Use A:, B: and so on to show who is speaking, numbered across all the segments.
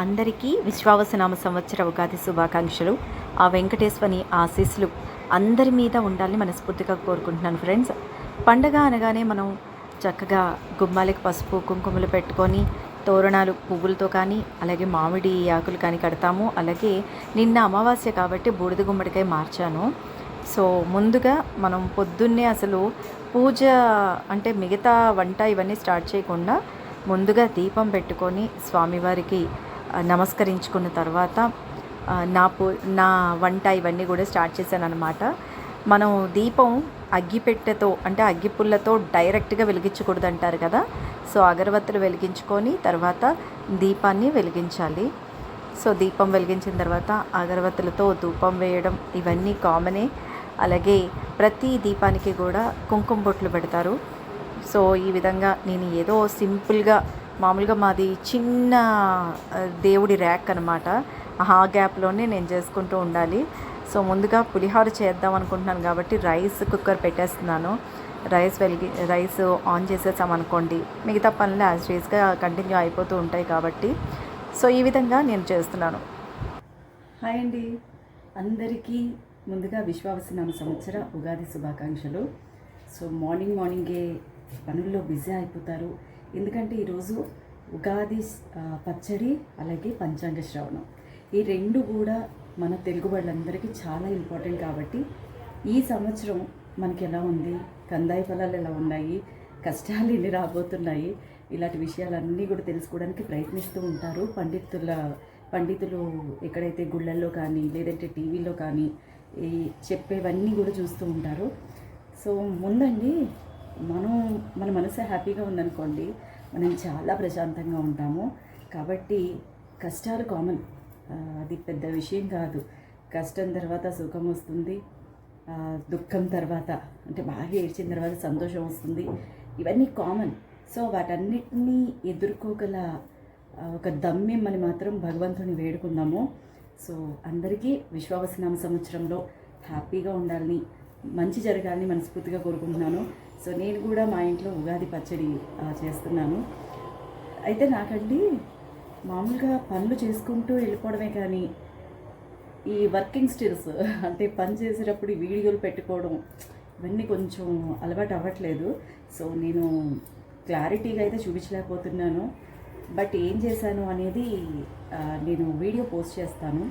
A: అందరికీ విశ్వావసనామ సంవత్సర ఉగాది శుభాకాంక్షలు. ఆ వెంకటేశ్వని ఆశీస్సులు అందరి మీద ఉండాలని మనస్ఫూర్తిగా కోరుకుంటున్నాను ఫ్రెండ్స్. పండగ అనగానే మనం చక్కగా గుమ్మాలకి పసుపు కుంకుమలు పెట్టుకొని తోరణాలు పువ్వులతో కానీ అలాగే మామిడి ఆకులు కానీ కడతాము. అలాగే నిన్న అమావాస్య కాబట్టి బూడిద గుమ్మడికాయ మార్చాను. సో ముందుగా మనం పొద్దున్నే అసలు పూజ అంటే మిగతా వంట ఇవన్నీ స్టార్ట్ చేయకుండా ముందుగా దీపం పెట్టుకొని స్వామివారికి నమస్కరించుకున్న తర్వాత నా పూ నా వంట ఇవన్నీ కూడా స్టార్ట్ చేశాను అనమాట మనం దీపం అగ్గిపెట్టెతో అంటే అగ్గిపుల్లతో డైరెక్ట్గా వెలిగించకూడదు అంటారు కదా? సో అగరబత్తులు వెలిగించుకొని తర్వాత దీపాన్ని వెలిగించాలి. సో దీపం వెలిగించిన తర్వాత అగరబత్తులతో ధూపం వేయడం ఇవన్నీ కామనే. అలాగే ప్రతి దీపానికి కూడా కుంకుమ బొట్లు పెడతారు. సో ఈ విధంగా నేను ఏదో సింపుల్గా మామూలుగా మాది చిన్న దేవుడి ర్యాక్ అనమాట ఆ గ్యాప్లోనే నేను చేసుకుంటూ ఉండాలి. సో ముందుగా పులిహోర చేద్దాం అనుకుంటున్నాను కాబట్టి రైస్ కుక్కర్ పెట్టేస్తున్నాను. రైస్ వెలిగి రైస్ ఆన్ చేసేసామనుకోండి మిగతా పనులు యాజ్ యూజ్గా కంటిన్యూ అయిపోతూ ఉంటాయి కాబట్టి. సో ఈ విధంగా నేను చేస్తున్నాను. హాయ్ అండి. అందరికీ ముందుగా విశ్వావసనామ సంవత్సర ఉగాది శుభాకాంక్షలు. సో మార్నింగ్ మార్నింగే పనుల్లో బిజీ అయిపోతారు. ఎందుకంటే ఈరోజు ఉగాది పచ్చడి అలాగే పంచాంగ శ్రవణం. ఈ రెండు కూడా మన తెలుగు వాళ్ళందరికీ చాలా ఇంపార్టెంట్ కాబట్టి ఈ సంవత్సరం మనకి ఎలా ఉంది? కందాయి ఫలాలు ఎలా ఉన్నాయి? కష్టాలు ఎన్ని రాబోతున్నాయి? ఇలాంటి విషయాలన్నీ కూడా తెలుసుకోవడానికి ప్రయత్నిస్తూ ఉంటారు. పండితుల పండితులు ఎక్కడైతే గుళ్ళల్లో కానీ లేదంటే టీవీలో కానీ ఈ చెప్పేవన్నీ కూడా చూస్తూ ఉంటారు. సో ముందండి మనం మన మనసు హ్యాపీగా ఉందనుకోండి మనం చాలా ప్రశాంతంగా ఉంటాము. కాబట్టి కష్టాలు కామన్ అది పెద్ద విషయం కాదు. కష్టం తర్వాత సుఖం వస్తుంది. దుఃఖం తర్వాత అంటే బాగా ఏడ్చిన తర్వాత సంతోషం వస్తుంది. ఇవన్నీ కామన్ సో వాటన్నిటినీ ఎదుర్కోగల ఒక దమ్మి దమ్మిమ్మని మాత్రం భగవంతుని వేడుకుందాము. సో అందరికీ విశ్వావసనామ సంవత్సరంలో హ్యాపీగా ఉండాలని మంచి జరగాలని మనస్ఫూర్తిగా కోరుకుంటున్నాను. సో నేను కూడా మా ఇంట్లో ఉగాది పచ్చడి చేస్తున్నాను. అయితే నాకండి మామూలుగా పనులు చేసుకుంటూ వెళ్ళిపోవడమే కానీ ఈ వర్కింగ్ స్టిల్స్ అంటే పని చేసేటప్పుడు ఈ వీడియోలు పెట్టుకోవడం ఇవన్నీ కొంచెం అలవాటు అవ్వట్లేదు. సో నేను క్లారిటీగా అయితే చూపించలేకపోతున్నాను. బట్ ఏం చేశాను అనేది నేను వీడియో పోస్ట్ చేస్తాను.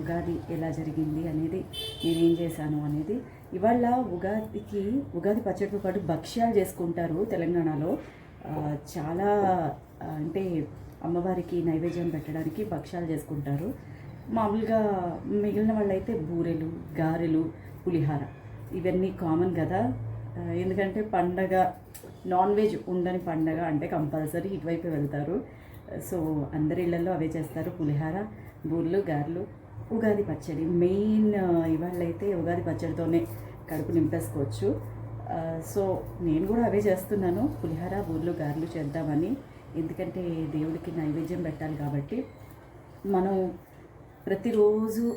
A: ఉగాది ఎలా జరిగింది అనేది నేను ఏం చేశాను అనేది ఇవాళ ఉగాదికి ఉగాది పచ్చడితో పాటు భక్ష్యాలు చేసుకుంటారు తెలంగాణలో. చాలా అంటే అమ్మవారికి నైవేద్యం పెట్టడానికి భక్ష్యాలు చేసుకుంటారు. మామూలుగా మిగిలిన వాళ్ళైతే బూరెలు గారెలు పులిహార. ఇవన్నీ కామన్ కదా. ఎందుకంటే పండగ నాన్ వెజ్ ఉండని పండగ అంటే కంపల్సరీ ఇటువైపు వెళ్తారు. సో అందరి ఇళ్ళలో అవే చేస్తారు పులిహార బూర్లు గారెలు ఉగాది పచ్చడి. మెయిన్ ఇవాళ అయితే ఉగాది పచ్చడితోనే కడుపు నింపేసుకోవచ్చు. సో నేను కూడా అవే చేస్తున్నాను. పులిహార ఊర్లో గారెలు చేద్దామని. ఎందుకంటే దేవుడికి నైవేద్యం పెట్టాలి కాబట్టి. మనం ప్రతిరోజు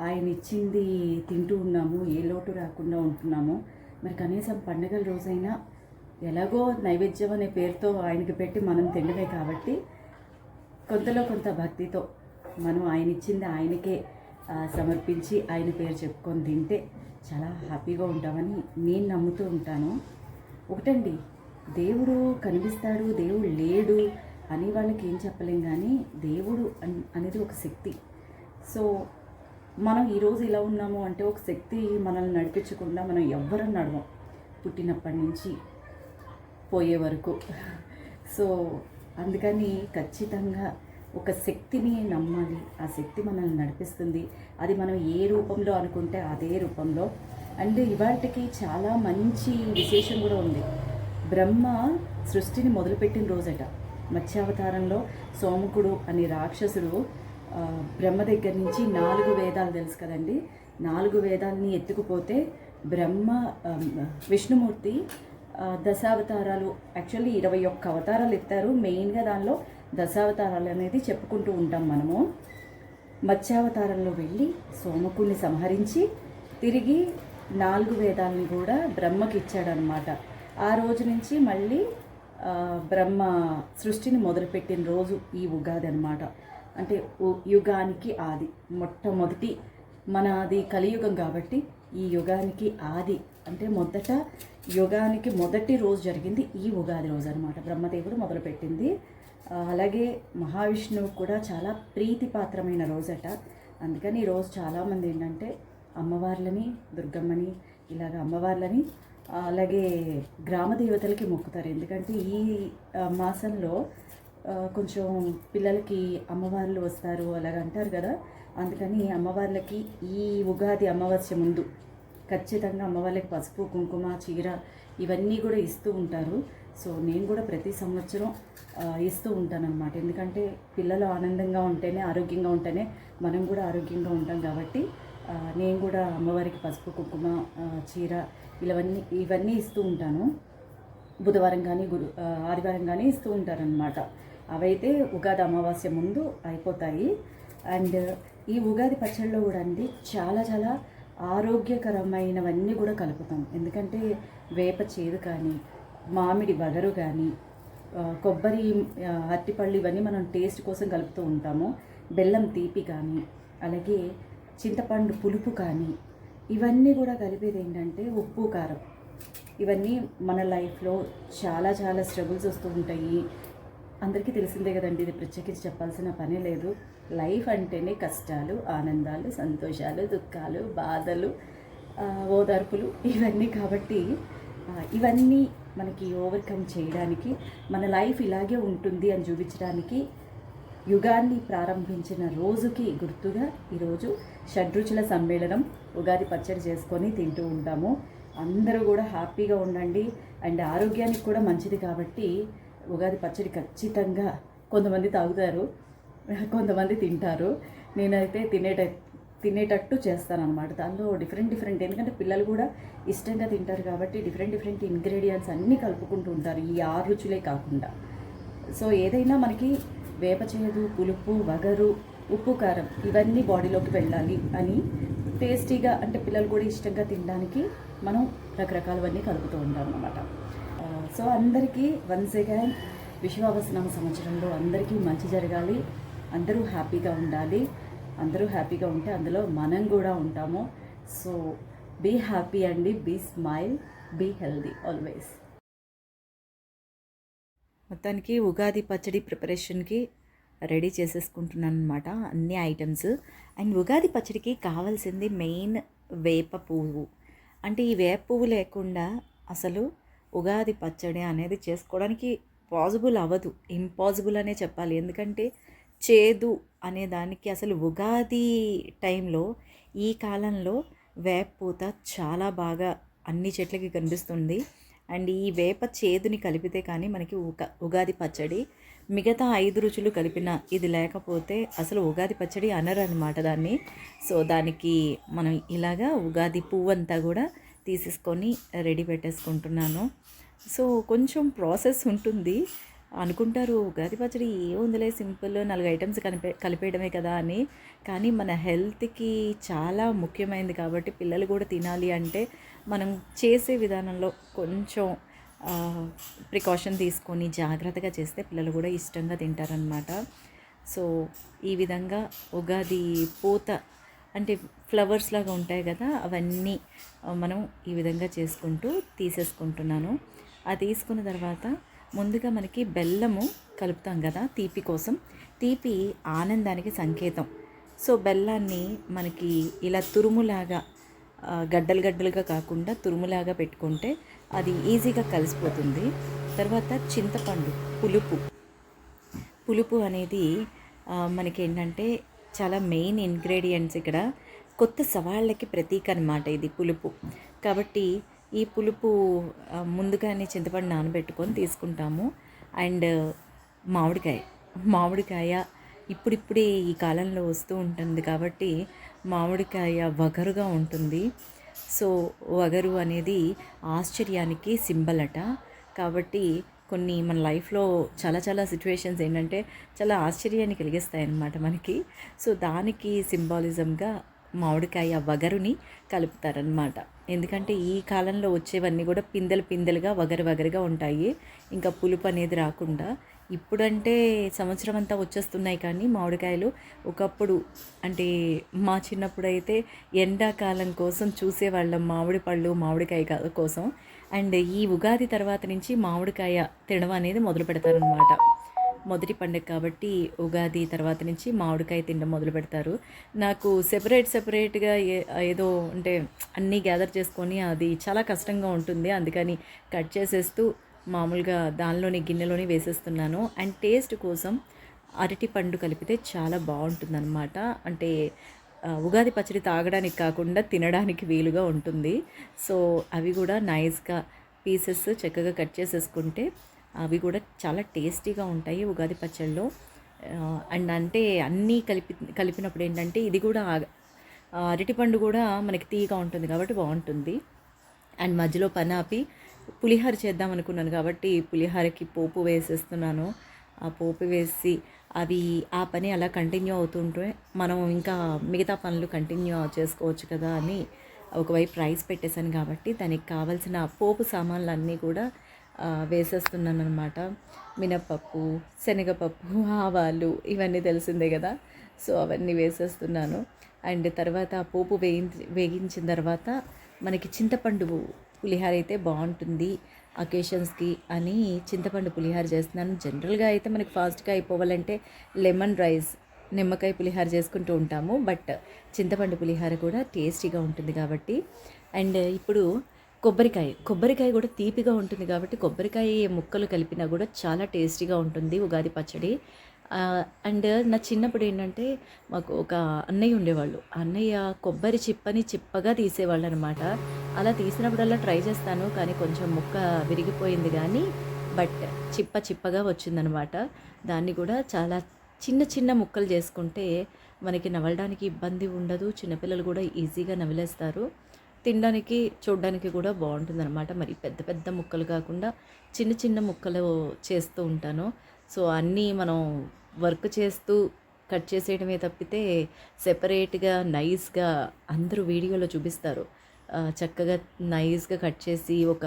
A: ఆయన ఇచ్చింది తింటూ ఉన్నాము ఏ లోటు రాకుండా ఉంటున్నాము. మరి కనీసం పండుగల రోజైనా ఎలాగో నైవేద్యం అనే పేరుతో ఆయనకి పెట్టి మనం తినడమే కాబట్టి కొంతలో కొంత భక్తితో మనం ఆయన ఇచ్చింది ఆయనకే సమర్పించి ఆయన పేరు చెప్పుకొని తింటే చాలా హ్యాపీగా ఉంటామని నేను నమ్ముతూ ఉంటాను. ఒకటండి దేవుడు కనిపిస్తాడు దేవుడు లేడు అని వాళ్ళకి ఏం చెప్పలేం కానీ దేవుడు అన్- అనేది ఒక శక్తి. సో మనం ఈరోజు ఇలా ఉన్నాము అంటే ఒక శక్తి మనల్ని నడిపించకుండా మనం ఎవ్వరం నడవం పుట్టినప్పటి నుంచి పోయే వరకు. సో అందుకని ఖచ్చితంగా ఒక శక్తిని నమ్మాలి. ఆ శక్తి మనల్ని నడిపిస్తుంది. అది మనం ఏ రూపంలో అనుకుంటే అదే రూపంలో. అండ్ ఇవాటికి చాలా మంచి విశేషం కూడా ఉంది. బ్రహ్మ సృష్టిని మొదలుపెట్టిన రోజట మత్స్యావతారంలో సోముకుడు అనే రాక్షసుడు బ్రహ్మ దగ్గర నుంచి నాలుగు వేదాలు తెలుసు కదండి. నాలుగు వేదాలని ఎత్తుకుపోతే బ్రహ్మ విష్ణుమూర్తి దశావతారాలు యాక్చువల్లీ ఇరవై ఒక్క అవతారాలు ఎత్తారు. మెయిన్గా దానిలో దశావతారాలు అనేది చెప్పుకుంటూ ఉంటాం మనము. మత్స్యావతారంలో వెళ్ళి సోమకుని సంహరించి తిరిగి నాలుగు వేదాలను కూడా బ్రహ్మకి ఇచ్చాడనమాట ఆ రోజు నుంచి మళ్ళీ బ్రహ్మ సృష్టిని మొదలుపెట్టిన రోజు ఈ ఉగాది అనమాట అంటే ఉ- యుగానికి ఆది మొట్టమొదటి మనది కలియుగం కాబట్టి ఈ యుగానికి ఆది. అంటే మొదట యుగానికి మొదటి రోజు జరిగింది ఈ ఉగాది రోజు అనమాట బ్రహ్మదేవుడు మొదలుపెట్టింది అలాగే మహావిష్ణువు కూడా చాలా ప్రీతిపాత్రమైన రోజట. అందుకని ఈ రోజు చాలామంది ఏంటంటే అమ్మవార్లని దుర్గమ్మని ఇలాగ అమ్మవార్లని అలాగే గ్రామ దేవతలకి మొక్కుతారు. ఎందుకంటే ఈ మాసంలో కొంచెం పిల్లలకి అమ్మవార్లు వస్తారు అలాగ అంటారు కదా. అందుకని అమ్మవార్లకి ఈ ఉగాది అమావాస్య ముందు ఖచ్చితంగా అమ్మవార్లకి పసుపు కుంకుమ చీర ఇవన్నీ కూడా ఇస్తూ ఉంటారు. సో నేను కూడా ప్రతి సంవత్సరం ఇస్తూ ఉంటానన్నమాట. ఎందుకంటే పిల్లలు ఆనందంగా ఉంటేనే ఆరోగ్యంగా ఉంటేనే మనం కూడా ఆరోగ్యంగా ఉంటాం కాబట్టి నేను కూడా అమ్మవారికి పసుపు కుంకుమ చీర ఇవన్నీ ఇవన్నీ ఇస్తూ ఉంటాను. బుధవారం కానీ గురు ఆదివారం కానీ ఇస్తూ ఉంటారనమాట అవైతే ఉగాది అమావాస్య ముందు అయిపోతాయి. అండ్ ఈ ఉగాది పచ్చడిలో కూడా అండి చాలా చాలా ఆరోగ్యకరమైనవన్నీ కూడా కలుపుతాం. ఎందుకంటే వేప చేదు కానీ మామిడి వదరు కానీ కొబ్బరి అరటిపళ్ళు ఇవన్నీ మనం టేస్ట్ కోసం కలుపుతూ ఉంటాము. బెల్లం తీపి కానీ అలాగే చింతపండు పులుపు కానీ ఇవన్నీ కూడా కలిపేది ఏంటంటే ఉప్పు కారం. ఇవన్నీ మన లైఫ్లో చాలా చాలా స్ట్రగుల్స్ వస్తూ ఉంటాయి. అందరికీ తెలిసిందే కదండి ఇది ప్రత్యేకించి చెప్పాల్సిన పనే లేదు. లైఫ్ అంటేనే కష్టాలు ఆనందాలు సంతోషాలు దుఃఖాలు బాధలు ఓదార్పులు ఇవన్నీ కాబట్టి ఇవన్నీ మనకి ఓవర్కమ్ చేయడానికి మన లైఫ్ ఇలాగే ఉంటుంది అని చూపించడానికి యుగాన్ని ప్రారంభించిన రోజుకి గుర్తుగా ఈరోజు షడ్రుచుల సమ్మేళనం ఉగాది పచ్చడి చేసుకొని తింటూ ఉంటాము. అందరూ కూడా హ్యాపీగా ఉండండి. అండ్ ఆరోగ్యానికి కూడా మంచిది కాబట్టి ఉగాది పచ్చడి ఖచ్చితంగా కొంతమంది తాగుతారు కొంతమంది తింటారు. నేనైతే తినేట తినేటట్టు చేస్తాను దానిలో డిఫరెంట్ డిఫరెంట్ ఎందుకంటే పిల్లలు కూడా ఇష్టంగా తింటారు కాబట్టి డిఫరెంట్ డిఫరెంట్ ఇంగ్రీడియంట్స్ అన్నీ కలుపుకుంటూ ఉంటారు. ఈ ఆరు రుచులే కాకుండా. సో ఏదైనా మనకి వేప చేదు పులుపు వగరు ఉప్పు కారం ఇవన్నీ బాడీలోకి వెళ్ళాలి అని టేస్టీగా అంటే పిల్లలు కూడా ఇష్టంగా తినడానికి మనం రకరకాలవన్నీ కలుపుతూ ఉంటాం అన్నమాట సో అందరికీ వన్స్ అగైన్ విశ్వావసనామ సంవత్సరంలో అందరికీ మంచి జరగాలి. అందరూ హ్యాపీగా ఉండాలి. అందరూ హ్యాపీగా ఉంటే అందులో మనం కూడా ఉంటాము. సో బీ హ్యాపీ అండి be smile be healthy always మొత్తానికి ఉగాది పచ్చడి ప్రిపరేషన్కి రెడీ చేసేసుకుంటున్నాను అనమాట అన్ని ఐటమ్స్. అండ్ ఉగాది పచ్చడికి కావాల్సింది మెయిన్ వేప పువ్వు. అంటే ఈ వేప పువ్వు లేకుండా అసలు ఉగాది పచ్చడి అనేది చేసుకోవడానికి పాసిబుల్ అవ్వదు. ఇంపాసిబుల్ అనే చెప్పాలి. ఎందుకంటే చేదు అనే దానికి అసలు ఉగాది టైంలో ఈ కాలంలో వేప పూత చాలా బాగా అన్ని చెట్లకి కనిపిస్తుంది. అండ్ ఈ వేప చేదుని కలిపితే కానీ మనకి ఉగా ఉగాది పచ్చడి మిగతా ఐదు రుచులు కలిపిన ఇది లేకపోతే అసలు ఉగాది పచ్చడి అనరు అనమాట దాన్ని. సో దానికి మనం ఇలాగా ఉగాది పువ్వు అంతా కూడా తీసేసుకొని రెడీ పెట్టేసుకుంటున్నాను. సో కొంచెం ప్రాసెస్ ఉంటుంది. అనుకుంటారు ఉగాది పచ్చడి ఏముందిలే సింపుల్ నాలుగు ఐటమ్స్ కలిపే కలిపేయడమే కదా అని. కానీ మన హెల్త్కి చాలా ముఖ్యమైనది కాబట్టి పిల్లలు కూడా తినాలి అంటే మనం చేసే విధానంలో కొంచెం ప్రికాషన్ తీసుకొని జాగ్రత్తగా చేస్తే పిల్లలు కూడా ఇష్టంగా తింటారనమాట సో ఈ విధంగా ఉగాది పూత అంటే ఫ్లవర్స్ లాగా ఉంటాయి కదా అవన్నీ మనం ఈ విధంగా చేసుకుంటూ తీసేసుకుంటున్నాను. ఆ తీసుకున్న తర్వాత ముందుగా మనకి బెల్లము కలుపుతాం కదా తీపి కోసం. తీపి ఆనందానికి సంకేతం. సో బెల్లాన్ని మనకి ఇలా తురుములాగా గడ్డలు గడ్డలుగా కాకుండా తురుములాగా పెట్టుకుంటే అది ఈజీగా కలిసిపోతుంది. తర్వాత చింతపండు పులుపు. పులుపు అనేది మనకి ఏంటంటే చాలా మెయిన్ ఇంగ్రీడియంట్స్ ఇక్కడ. కొత్త సవాళ్ళకి ప్రతీక అనమాట ఇది పులుపు. కాబట్టి ఈ పులుపు ముందుగానే చింతపండు నానబెట్టుకొని తీసుకుంటాము. అండ్ మామిడికాయ మామిడికాయ ఇప్పుడిప్పుడే ఈ కాలంలో వస్తూ ఉంటుంది కాబట్టి మామిడికాయ వగరుగా ఉంటుంది. సో వగరు అనేది ఆశ్చర్యానికి సింబల్ అట. కాబట్టి కొన్ని మన లైఫ్లో చాలా చాలా సిచ్యువేషన్స్ ఏంటంటే చాలా ఆశ్చర్యాన్ని కలిగిస్తాయి అన్నమాట మనకి. సో దానికి సింబాలిజంగా మామిడికాయ వగరుని కలుపుతారనమాట ఎందుకంటే ఈ కాలంలో వచ్చేవన్నీ కూడా పిందెలు పిందెలుగా వగరు వగరుగా ఉంటాయి. ఇంకా పులుపు అనేది రాకుండా. ఇప్పుడంటే సంవత్సరం అంతా వచ్చేస్తున్నాయి కానీ మామిడికాయలు ఒకప్పుడు అంటే మా చిన్నప్పుడు అయితే ఎండాకాలం కోసం చూసేవాళ్ళం మామిడి పళ్ళు మామిడికాయ కోసం. అండ్ ఈ ఉగాది తర్వాత నుంచి మామిడికాయ తినడం అనేది మొదలు పెడతారనమాట మొదటి పండుగ కాబట్టి ఉగాది తర్వాత నుంచి మామిడికాయ తినడం మొదలు పెడతారు. నాకు సెపరేట్ సెపరేట్గా ఏ ఏదో అంటే అన్నీ గ్యాదర్ చేసుకొని అది చాలా కష్టంగా ఉంటుంది. అందుకని కట్ చేసేస్తూ మామూలుగా దానిలోని గిన్నెలోని వేసేస్తున్నాను. అండ్ టేస్ట్ కోసం అరటి పండు కలిపితే చాలా బాగుంటుందన్నమాట. అంటే ఉగాది పచ్చడి తాగడానికి కాకుండా తినడానికి వీలుగా ఉంటుంది. సో అవి కూడా నైస్గా పీసెస్ చక్కగా కట్ చేసేసుకుంటే అవి కూడా చాలా టేస్టీగా ఉంటాయి ఉగాది పచ్చళ్ళలో అండ్ అంటే అన్నీ కలిపి కలిపినప్పుడు ఏంటంటే ఇది కూడా అరటిపండు కూడా మనకి తీయగా ఉంటుంది కాబట్టి బాగుంటుంది. అండ్ మధ్యలో పని ఆపి పులిహోర చేద్దాం అనుకున్నాను కాబట్టి పులిహోరకి పోపు వేసేస్తున్నాను. ఆ పోపు వేసి అవి ఆ పని అలా కంటిన్యూ అవుతుంటే మనం ఇంకా మిగతా పనులు కంటిన్యూ చేసుకోవచ్చు కదా అని ఒకవైపు రైస్ పెట్టేశాను కాబట్టి దానికి కావాల్సిన పోపు సామాన్లు అన్నీ కూడా వేసేస్తున్నాను అనమాట మినపప్పు శనగపప్పు ఆవాలు ఇవన్నీ తెలిసిందే కదా. సో అవన్నీ వేసేస్తున్నాను. అండ్ తర్వాత ఆ పోపు వేయించి వేగించిన తర్వాత మనకి చింతపండు పులిహార అయితే బాగుంటుంది అకేషన్స్కి అని చింతపండు పులిహార చేస్తున్నాను. జనరల్గా అయితే మనకి ఫాస్ట్గా అయిపోవాలంటే లెమన్ రైస్ నిమ్మకాయ పులిహార చేసుకుంటూ ఉంటాము. బట్ చింతపండు పులిహార కూడా టేస్టీగా ఉంటుంది కాబట్టి. అండ్ ఇప్పుడు కొబ్బరికాయ. కొబ్బరికాయ కూడా తీపిగా ఉంటుంది కాబట్టి కొబ్బరికాయ ముక్కలు కలిపినా కూడా చాలా టేస్టీగా ఉంటుంది ఉగాది పచ్చడి. అండ్ నా చిన్నప్పుడు ఏంటంటే మాకు ఒక అన్నయ్య ఉండేవాళ్ళు. అన్నయ్య కొబ్బరి చిప్పని చిప్పగా తీసేవాళ్ళు అనమాట అలా తీసినప్పుడల్లా ట్రై చేస్తాను కానీ కొంచెం ముక్క విరిగిపోయింది కానీ బట్ చిప్ప చిప్పగా వచ్చిందనమాట దాన్ని కూడా చాలా చిన్న చిన్న ముక్కలు చేసుకుంటే మనకి నవలడానికి ఇబ్బంది ఉండదు. చిన్నపిల్లలు కూడా ఈజీగా నవిలేస్తారు. తినడానికి చూడడానికి కూడా బాగుంటుంది అనమాట మరి పెద్ద పెద్ద ముక్కలు కాకుండా చిన్న చిన్న ముక్కలు చేస్తూ ఉంటాను. సో అన్నీ మనం వర్క్ చేస్తూ కట్ చేసేయడమే తప్పితే సెపరేట్గా నైస్గా అందరూ వీడియోలో చూపిస్తారు. చక్కగా నైస్గా కట్ చేసి ఒక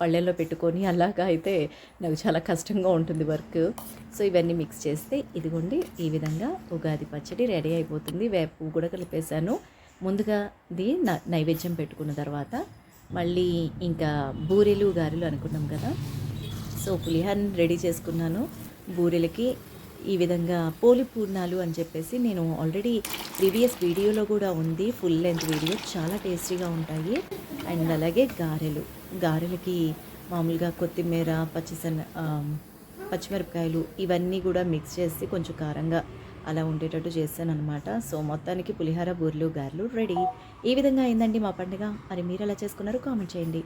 A: పళ్ళెల్లో పెట్టుకొని అలాగా అయితే నాకు చాలా కష్టంగా ఉంటుంది వర్క్. సో ఇవన్నీ మిక్స్ చేస్తే ఇదిగోండి ఈ విధంగా ఉగాది పచ్చడి రెడీ అయిపోతుంది. వేపు పువ్వు కూడా కలిపేశాను. ముందుగా ఇది న- నైవేద్యం పెట్టుకున్న తర్వాత మళ్ళీ ఇంకా బూరెలు గారెలు అనుకున్నాం కదా. సో పులిహారని రెడీ చేసుకున్నాను. బూరెలకి ఈ విధంగా పోలి పూర్ణాలు అని చెప్పేసి నేను ఆల్రెడీ ప్రీవియస్ వీడియోలో కూడా ఉంది. ఫుల్ లెంత్ వీడియో చాలా టేస్టీగా ఉంటాయి. అండ్ అలాగే గారెలు. గారెలకి మామూలుగా కొత్తిమీర పచ్చిసన్ పచ్చిమిరపకాయలు ఇవన్నీ కూడా మిక్స్ చేసి కొంచెం కారంగా అలా ఉండేటట్టు చేశాను అనమాట సో మొత్తానికి పులిహార బూరెలు గారెలు రెడీ. ఈ విధంగా అయిందండి మా పండుగ. మరి మీరు ఎలా చేసుకున్నారో కామెంట్ చేయండి.